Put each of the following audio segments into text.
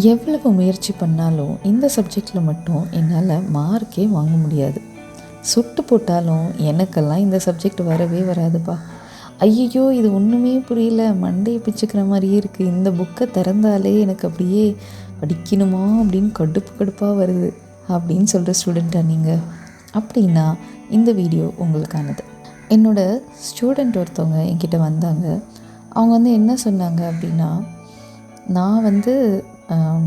எவ்வளவு முயற்சி பண்ணாலும் இந்த சப்ஜெக்டில் மட்டும் என்னால் மார்க்கே வாங்க முடியாது. சுட்டு போட்டாலும் எனக்கெல்லாம் இந்த சப்ஜெக்ட் வரவே வராதுப்பா. ஐயையோ இது ஒன்றுமே புரியல. மண்டையை பிச்சுக்கிற மாதிரியே இருக்குது இந்த புக்கை திறந்தாலே எனக்கு அப்படியே படிக்கணுமா அப்படின்னு கடுப்பு கடுப்பாக வருது அப்படின்னு சொல்கிற ஸ்டூடெண்ட்டாக நீங்கள் அப்படின்னா இந்த வீடியோ உங்களுக்கானது. என்னோடய ஸ்டூடெண்ட் ஒருத்தவங்க என்கிட்ட வந்தாங்க. அவங்க வந்து என்ன சொன்னாங்க அப்படின்னா நான் வந்து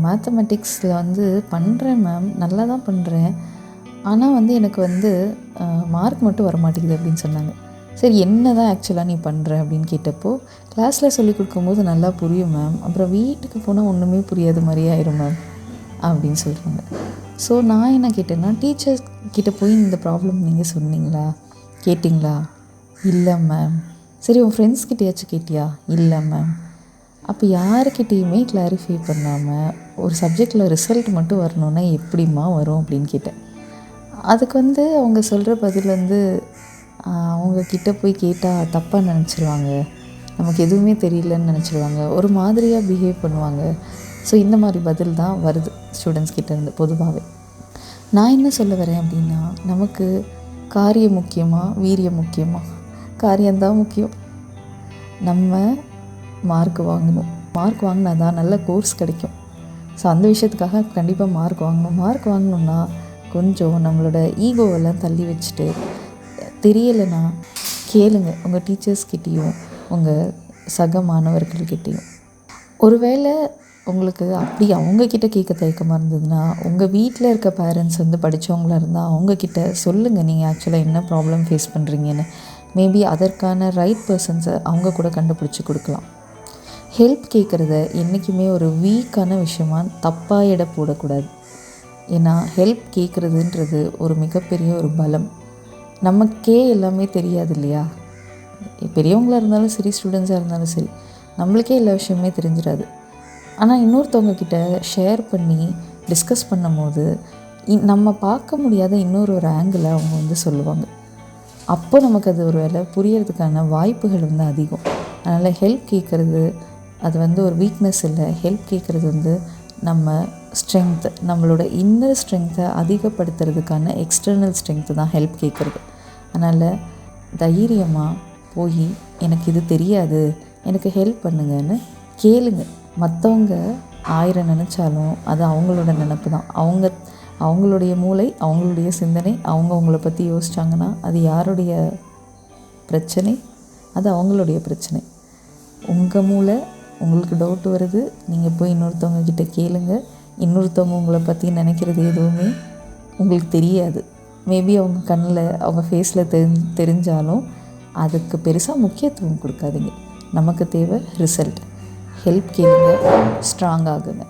மேத்தமெட்டிக்ஸில் வந்து பண்ணுறேன் மேம் நல்லா தான் பண்ணுறேன் ஆனால் வந்து எனக்கு வந்து மார்க் மட்டும் வர மாட்டேங்குது அப்படின்னு சொன்னாங்க. சரி என்ன தான் ஆக்சுவலாக நீ பண்ணுற அப்படின்னு கேட்டப்போ கிளாஸில் சொல்லி கொடுக்கும்போது நல்லா புரியும் மேம் அப்புறம் வீட்டுக்கு போனால் ஒன்றுமே புரியாத மாதிரியே ஆயிரும் மேம் அப்படின்னு சொல்கிறாங்க ஸோ நான் என்ன கேட்டேன்னா டீச்சர்ஸ் கிட்டே போய் இந்த ப்ராப்ளம் நீங்கள் சொன்னீங்களா? கேட்டிங்களா? இல்லை மேம் சரி உன் ஃப்ரெண்ட்ஸ் கிட்டேயாச்சும் கேட்டியா? இல்லை மேம் அப்போ யாருக்கிட்டேயுமே கிளாரிஃபை பண்ணாமல் ஒரு சப்ஜெக்டில் ரிசல்ட் மட்டும் வரணுன்னா எப்படிம்மா வரும் அப்படின்னு கேட்டேன். அதுக்கு வந்து அவங்க சொல்கிற பதில் வந்து அவங்க கிட்டே போய் கேட்டால் தப்பாக நினச்சிருவாங்க. நமக்கு எதுவுமே தெரியலன்னு நினச்சிருவாங்க. ஒரு மாதிரியாக பிஹேவ் பண்ணுவாங்க. ஸோ இந்த மாதிரி பதில் தான் வருது ஸ்டூடெண்ட்ஸ் கிட்டேருந்து பொதுவாகவே நான் என்ன சொல்ல வரேன் அப்படின்னா நமக்கு காரியம் முக்கியமாக வீரியம் முக்கியமாக காரியம்தான் முக்கியம். நம்ம மார்க் வாங்கணும். மார்க் வாங்கினா தான் நல்ல கோர்ஸ் கிடைக்கும். ஸோ அந்த விஷயத்துக்காக கண்டிப்பாக மார்க் வாங்கணும். மார்க் வாங்கணுன்னா கொஞ்சம் நம்மளோட ஈகோவெல்லாம் தள்ளி வச்சுட்டு தெரியலைன்னா கேளுங்க. உங்கள் டீச்சர்ஸ்கிட்டேயும் உங்கள் சக மாணவர்கள்கிட்டேயும். ஒருவேளை உங்களுக்கு அப்படி அவங்கக்கிட்ட கேட்க தயக்கமாக இருந்ததுன்னா உங்கள் வீட்டில் இருக்க பேரண்ட்ஸ் வந்து படித்தவங்களாக இருந்தால் அவங்கக்கிட்ட சொல்லுங்கள் நீங்கள் ஆக்சுவலாக என்ன ப்ராப்ளம் ஃபேஸ் பண்ணுறீங்கன்னு மேபி அதற்கான ரைட் பர்சன்ஸை அவங்க கூட கண்டுபிடிச்சி கொடுக்கலாம். ஹெல்ப் கேட்குறத என்றைக்குமே ஒரு வீக்கான விஷயமா தப்பாக இட போடக்கூடாது. ஏன்னா ஹெல்ப் கேட்குறதுன்றது ஒரு மிகப்பெரிய ஒரு பலம். நமக்கே எல்லாமே தெரியாது இல்லையா? பெரியவங்களாக இருந்தாலும் சரி ஸ்டூடெண்ட்ஸாக இருந்தாலும் சரி நம்மளுக்கே எல்லா விஷயமே தெரிஞ்சிடாது. ஆனால் இன்னொருத்தவங்க கிட்ட ஷேர் பண்ணி டிஸ்கஸ் பண்ணும்போது இ- நம்ம பார்க்க முடியாத இன்னொரு ஒரு ஆங்கிளை அவங்க வந்து சொல்லுவாங்க. அப்போ நமக்கு அது ஒரு வேலை புரியறதுக்கான வாய்ப்புகள் வந்து அதிகம். அதனால் ஹெல்ப் கேட்குறது அது வந்து ஒரு வீக்னஸ் இல்லை. ஹெல்ப் கேட்குறது வந்து நம்ம ஸ்ட்ரென்த் நம்மளோட இன்னர் ஸ்ட்ரென்த்தை அதிகப்படுத்துறதுக்கான எக்ஸ்டர்னல் ஸ்ட்ரென்த்து தான் ஹெல்ப் கேட்குறது. அதனால் தைரியமாக போய் எனக்கு இது தெரியாது எனக்கு ஹெல்ப் பண்ணுங்கன்னு கேளுங்க. மற்றவங்க ஆயிரம் நினச்சாலும் அது அவங்களோட நினப்பு தான். அவங்க அவங்களுடைய மூளை அவங்களுடைய சிந்தனை அவங்க அவங்கள பற்றி யோசித்தாங்கன்னா அது யாருடைய பிரச்சனை? அது அவங்களுடைய பிரச்சனை. உங்கள் மூளை உங்களுக்கு டவுட் வருது நீங்கள் போய் இன்னொருத்தவங்க கிட்டே கேளுங்க. இன்னொருத்தவங்க உங்களை பற்றி நினைக்கிறது எதுவுமே உங்களுக்கு தெரியாது. மேபி அவங்க கண்ணில் அவங்க ஃபேஸில் தெரி தெரிஞ்சாலும் அதுக்கு பெருசாக முக்கியத்துவம் கொடுக்காதீங்க. நமக்கு தேவை ரிசல்ட் ஹெல்ப் கேளுங்க ஸ்ட்ராங் ஆகுங்க.